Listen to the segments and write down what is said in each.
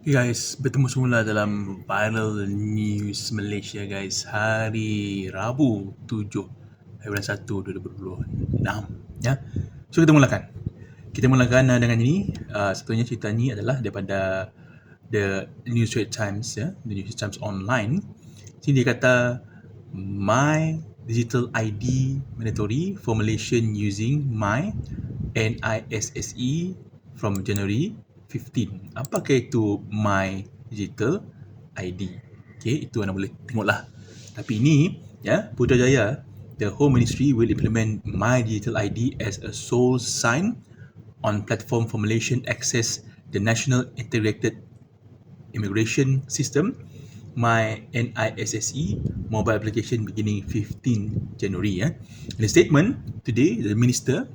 Okay guys, bertemu semula dalam Viral News Malaysia guys. Hari Rabu 7 Februari 1 2026 ya. So kita mulakan. Kita mulakan uh, dengan ini. Uh, Satunya cerita ni adalah daripada The New Straits Times ya, The New Straits Times Online. Sini dia kata My Digital ID Mandatory for Malaysian using My NISSE from January 15. Apakah itu My Digital ID? Okay, itu anda boleh tengoklah. Tapi ini, ya, Putrajaya, the Home Ministry will implement My Digital ID as a sole sign on platform for Malaysian access the National Integrated Immigration System, My NISSE mobile application beginning 15 January. Ya. In a statement today, the minister,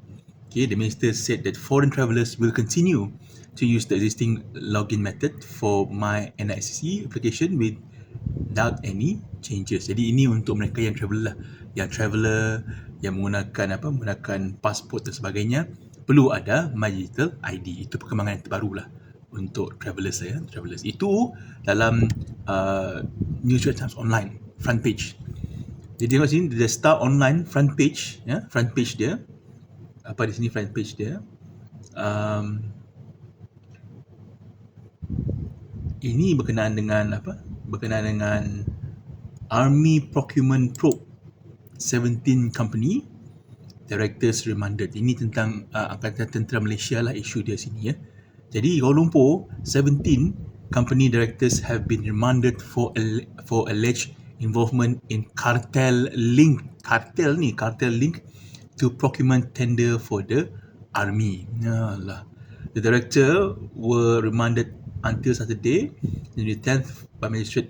okay, the minister said that foreign travellers will continue to use the existing login method for my NICC application without any changes. Jadi ini untuk mereka yang traveller lah. Yang traveller yang menggunakan apa menggunakan pasport dan sebagainya perlu ada my digital ID. Itu perkembangan yang terbaru lah untuk travellers saya, travellers. Itu dalam uh, New York Times online front page. Jadi tengok sini the Star Online front page ya, front page dia. Apa di sini front page dia? Um, ini berkenaan dengan apa? Berkenaan dengan Army Procurement Probe 17 company directors remanded. Ini tentang uh, Angkatan Tentera Malaysia lah isu dia sini ya. Jadi Kuala Lumpur 17 company directors have been remanded for for alleged involvement in cartel link cartel ni cartel link to procurement tender for the army. Ya Allah. The director were remanded until Saturday, the 10th by Magistrate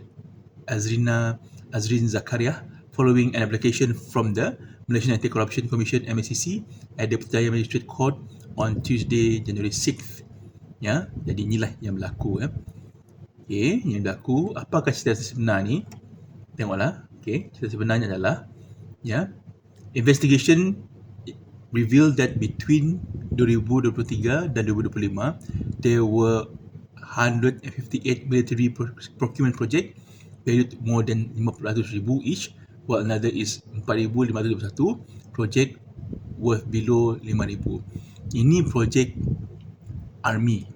Azrina Azrin Zakaria following an application from the Malaysian Anti-Corruption Commission MACC at the Putrajaya Magistrate Court on Tuesday, January 6th. Ya, jadi inilah yang berlaku ya. Okey, yang berlaku apakah cerita sebenar ni? Tengoklah. Okey, cerita sebenarnya adalah ya, investigation revealed that between 2023 dan 2025 there were 158 military procurement project valued more than 500,000 each while another is 4,521 project worth below 5,000 ini projek army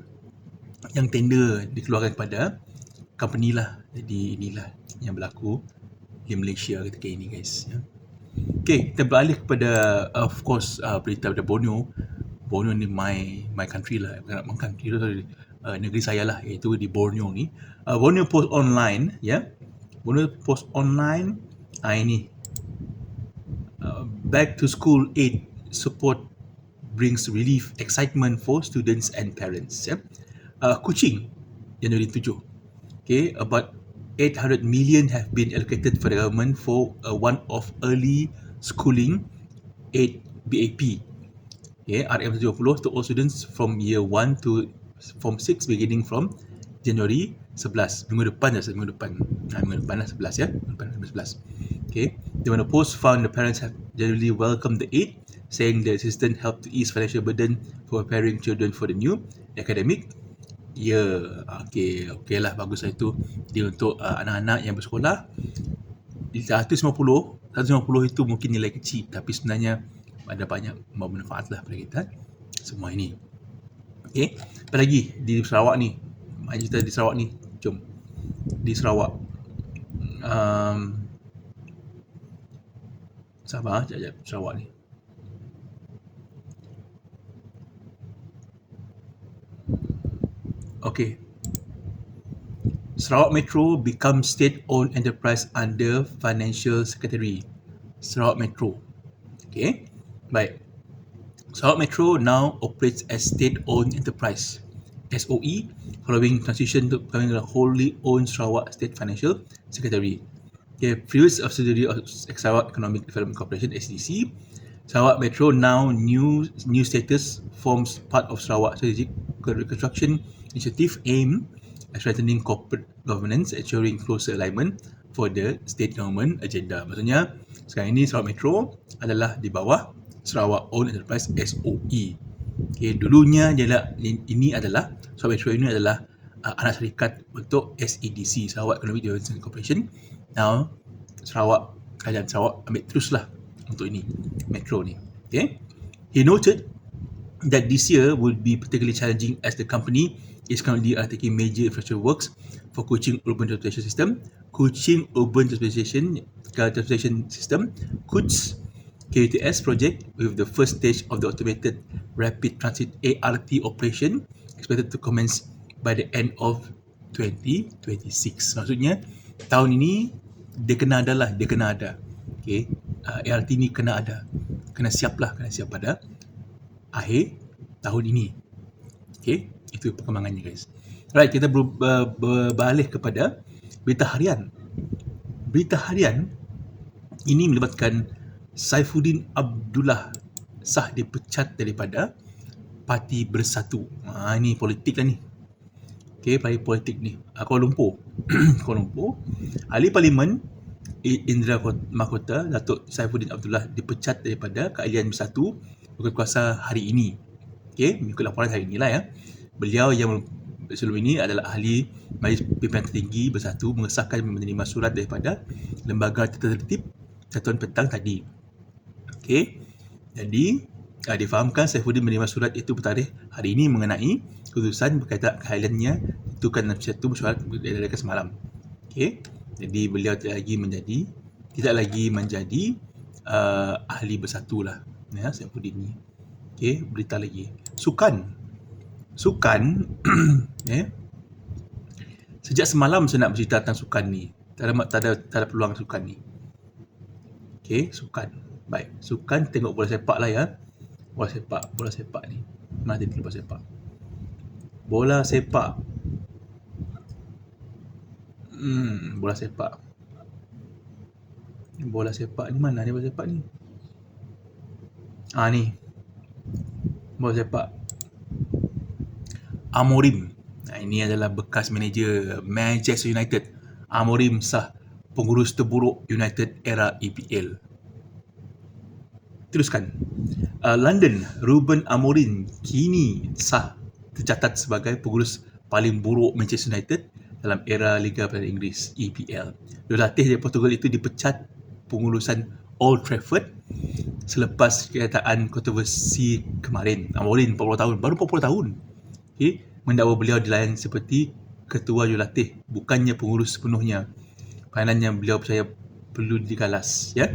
yang tender dikeluarkan kepada company lah. Jadi inilah yang berlaku di Malaysia ketika ini guys ya. Okay, kita beralih kepada of course uh, berita daripada Borneo. Borneo ni my my country lah. Bukan country sorry uh, negeri saya lah iaitu di Borneo ni uh, Borneo Post Online ya yeah? Borneo Post Online uh, ini uh, back to school aid support brings relief excitement for students and parents yeah? uh, Kuching Januari 7 okay about 800 million have been allocated for the government for uh, one of early schooling aid BAP okay, RM70 to all students from year 1 to form 6 beginning from January 11 minggu depan je minggu depan. Ha, minggu depan lah 11 ya? Minggu depan 11 okay. The one post found the parents have generally welcomed the aid saying the assistant helped to ease financial burden for preparing children for the new academic ya yeah, okay okay lah bagus lah itu. Dia untuk uh, anak-anak yang bersekolah. 150 150 itu mungkin nilai kecil tapi sebenarnya ada banyak bermanfaat lah pada kita semua ini Okay. Apa lagi di Sarawak ni? Mari kita di Sarawak ni. Jom. Di Sarawak. Um, sabar, sekejap, sekejap. Sarawak ni. Okay. Sarawak Metro become state-owned enterprise under Financial Secretary. Sarawak Metro. Okay. Baik. Sarawak Metro now operates as state-owned enterprise SOE following transition to becoming a wholly owned Sarawak State Financial Secretary. The previous subsidiary of Sarawak Economic Development Corporation SDC, Sarawak Metro now new new status forms part of Sarawak Strategic Reconstruction Initiative aimed at strengthening corporate governance, ensuring closer alignment for the state government agenda. Maksudnya sekarang ini Sarawak Metro adalah di bawah Sarawak Own Enterprise SOE. Okay, dulunya adalah ini adalah Sarawak Metro ini adalah uh, anak syarikat untuk SEDC Sarawak Economic Development Corporation. Now Sarawak kerajaan Sarawak ambil teruslah untuk ini metro ni. Okay he noted that this year would be particularly challenging as the company is currently undertaking major infrastructure works for Kuching Urban Transportation System, Kuching Urban Transportation Transportation System, KUTS KUTS project with the first stage of the automated rapid transit ART operation expected to commence by the end of 2026. Maksudnya tahun ini dia kena ada lah, dia kena ada. Okay. Uh, ART ni kena ada. Kena siap lah, kena siap pada akhir tahun ini. Okay. Itu perkembangannya guys. Alright, kita ber, ber, berbalik kepada berita harian. Berita harian ini melibatkan Saifuddin Abdullah sah dipecat daripada Parti Bersatu. Ha, ini politik lah ni. Okay, parti politik ni. Ah, Kuala Lumpur. Kuala Lumpur. Ahli Parlimen Indra Mahkota, Datuk Saifuddin Abdullah dipecat daripada keahlian bersatu berkuasa hari ini. Okay, mengikut laporan hari inilah ya. Beliau yang sebelum ini adalah ahli Majlis Pimpinan Tertinggi Bersatu mengesahkan menerima surat daripada Lembaga Tertib Satuan Petang tadi. Okay, jadi uh, difahamkan Saifuddin menerima surat itu bertarikh hari ini mengenai keputusan berkaitan keahliannya itu kan satu mesyuarat dari semalam. Okay. Jadi beliau tidak lagi menjadi tidak lagi menjadi uh, ahli bersatu lah. Ya, pun ini. Okey, berita lagi. Sukan. Sukan ya. Sejak semalam saya nak bercerita tentang sukan ni. Tak ada tak ada, tak ada peluang sukan ni. Okey, sukan. Baik, sukan tengok bola sepak lah ya. Bola sepak, bola sepak ni. Mana tengok bola sepak? Bola sepak Hmm, bola sepak. Bola sepak ni mana ni bola sepak ni? Ah ni. Bola sepak. Amorim. Nah, ini adalah bekas manager Manchester United. Amorim sah pengurus terburuk United era EPL. Teruskan. Uh, London, Ruben Amorim kini sah tercatat sebagai pengurus paling buruk Manchester United dalam era Liga Perdana Inggeris EPL. Jurulatih dari Portugal itu dipecat pengurusan Old Trafford selepas kenyataan kontroversi kemarin. Amorin 40 tahun, baru 40 tahun. Okay. Mendakwa beliau dilayan seperti ketua jurulatih, bukannya pengurus sepenuhnya. Peranan yang beliau percaya perlu dikalas. Ya?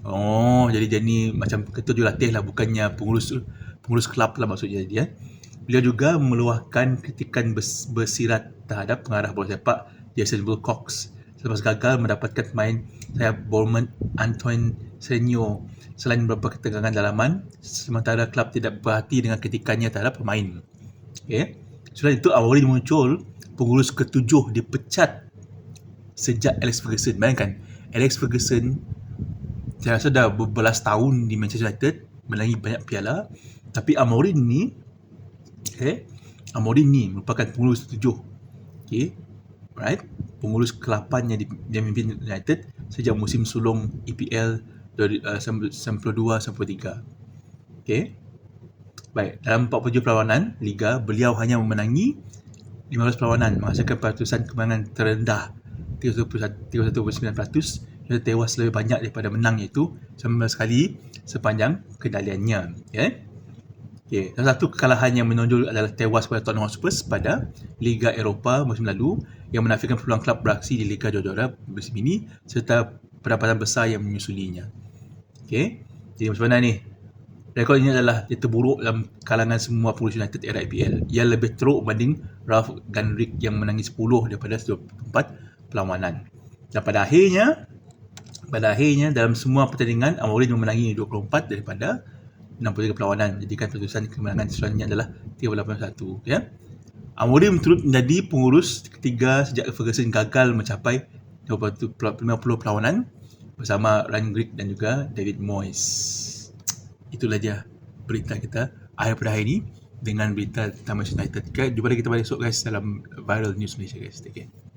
Oh, jadi jadi macam ketua jurulatih lah, bukannya pengurus pengurus kelab lah maksudnya dia. Ya? Beliau juga meluahkan kritikan bersirat terhadap pengarah bola sepak Jason Wilcox selepas gagal mendapatkan pemain sayap Bournemouth Antoine Senio selain beberapa ketegangan dalaman sementara klub tidak berhati dengan kritikannya terhadap pemain. Okay. Selain itu, awal muncul pengurus ketujuh dipecat sejak Alex Ferguson. Bayangkan, Alex Ferguson saya rasa dah berbelas tahun di Manchester United menangi banyak piala tapi Amorim ni Okay. Amorim ni merupakan pengurus tujuh. Okay. Right. Pengurus ke-8 yang, di, yang memimpin United sejak musim sulung EPL 92-93. Okay. Baik, dalam 47 perlawanan Liga, beliau hanya memenangi 15 perlawanan menghasilkan peratusan kemenangan terendah 31.9%. Dia tewas lebih banyak daripada menang iaitu 19 kali sepanjang kendaliannya. Okay. Okay. Salah satu kekalahan yang menonjol adalah tewas pada Tottenham Hotspur pada Liga Eropah musim lalu yang menafikan peluang klub beraksi di Liga Juara musim ini serta pendapatan besar yang menyusulinya. Okay. Jadi macam mana ni? Rekod ini adalah yang terburuk dalam kalangan semua pengurus United era IPL. Ia lebih teruk berbanding Ralph Gunrick yang menangi 10 daripada 24 perlawanan. Dan pada akhirnya, pada akhirnya dalam semua pertandingan Amorim memenangi 24 daripada 63 perlawanan jadikan keputusan kemenangan selanjutnya adalah 381 ya. Amorim turut menjadi pengurus ketiga sejak Ferguson gagal mencapai 50 perlawanan bersama Ryan Giggs dan juga David Moyes. Itulah dia berita kita akhir pada hari ini dengan berita tentang Manchester United. Jumpa lagi kita balik esok guys dalam Viral News Malaysia guys. Take care.